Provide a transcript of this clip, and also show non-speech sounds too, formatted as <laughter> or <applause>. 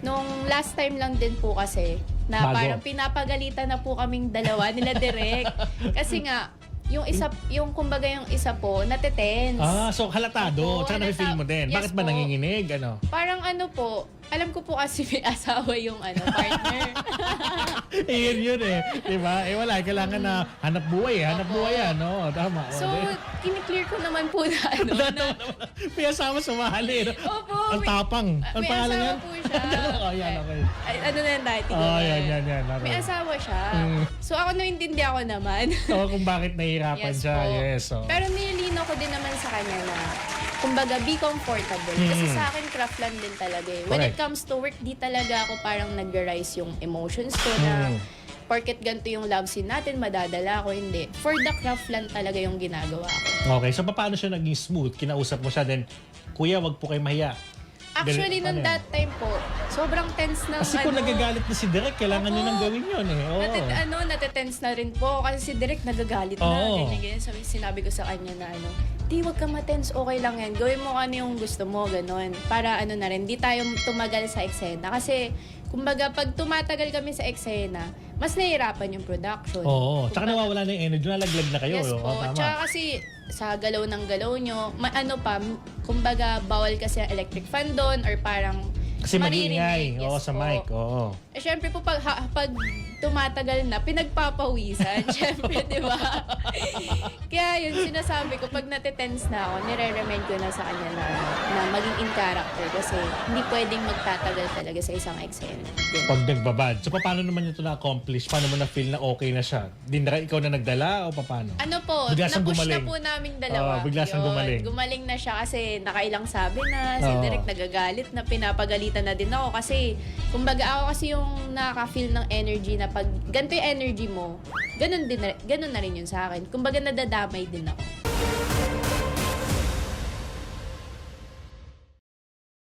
Nung last time lang din po kasi, na Bago. parang pinapagalitan na po kaming dalawa <laughs> nila direct. kasi nga, yung isa, yung kumbaga yung isa po, natetense. Ah, so halatado. Opo, Tsaka halata- na-feel mo din. Yes Bakit ba po. nanginginig? Ano? Parang ano po, alam ko po kasi may asawa yung ano, partner. <laughs> eh, yun yun eh. Diba? Eh wala, kailangan na hanap buhay. eh. Hanap Opo. buhay yan. No? Tama. so, di- kiniklear ko naman po na <laughs> ano, na, May asawa sumali. No? Opo, Ang may- tapang. Ang may pangalan asawa yan? po siya. <laughs> oh, yan, okay. Ay, ano na yan dati? Oh, yan, yan, yan. Okay. May asawa siya. Mm. So, ako naintindi ako naman. Oo, kung bakit nahihirapan Yes siya. Yes. oh. Pero nililino ko din naman sa kanya na kumbaga be comfortable. Kasi Mm. sa akin craft lang din talaga eh. When it Correct. comes to work, di talaga ako parang nag-rise yung emotions ko na Mm. porket ganito yung love scene natin, madadala ako. Hindi. For the craft lang talaga yung ginagawa ko. Okay, so paano siya naging smooth? Kinausap mo siya, then, Kuya, wag po kayo mahiya. Actually, Ganun- nung that time po, sobrang tense ng Kasi kung ano, nagagalit na si Direk, kailangan nyo nang gawin yun eh. Oo. Natit, ano, natitense na rin po. Kasi si Direk nagagalit na. Oo. Ganyan, ganyan. Sabi, sinabi ko sa kanya na ano, di wag ka matense, okay lang yan. Gawin mo ano yung gusto mo, ganun. Para ano na rin, di tayo tumagal sa eksena. Kasi, kumbaga, pag tumatagal kami sa eksena, mas nahihirapan yung production. Oo. Tsaka Kumbaga- nawawala na yung energy. Nalaglag na kayo. Yes Oo, po. tama. Tsaka kasi sa galaw ng galaw nyo, ma- ano pa, m- kumbaga bawal kasi ang electric fan doon or parang Kasi maririnig. mag-iingay. Yes Oo, sa po. mic. Oo. Eh, syempre po, pag, ha- pag tumatagal na, pinagpapawisan. <laughs> syempre, di ba? Yun, sinasabi ko, pag natitense na ako, nire-remind ko na sa kanya na, na maging in character kasi hindi pwedeng magtatagal talaga sa isang eksena. Yun. Pag nagbabad. So, paano naman ito na-accomplish? Paano mo na-feel na okay na siya? Din ikaw na nagdala o paano? Ano po, Bigla siyang na-push gumaling. na po namin dalawa. Oo, bigla siyang Yun, gumaling. Gumaling na siya kasi nakailang sabi na, si Oo. Direk nagagalit na, pinapagalitan na din ako kasi, kumbaga ako kasi yung nakaka-feel ng energy na pag ganito yung energy mo, ganun, din, na- ganun na rin yun sa akin. Kumbaga nadadamay din ako.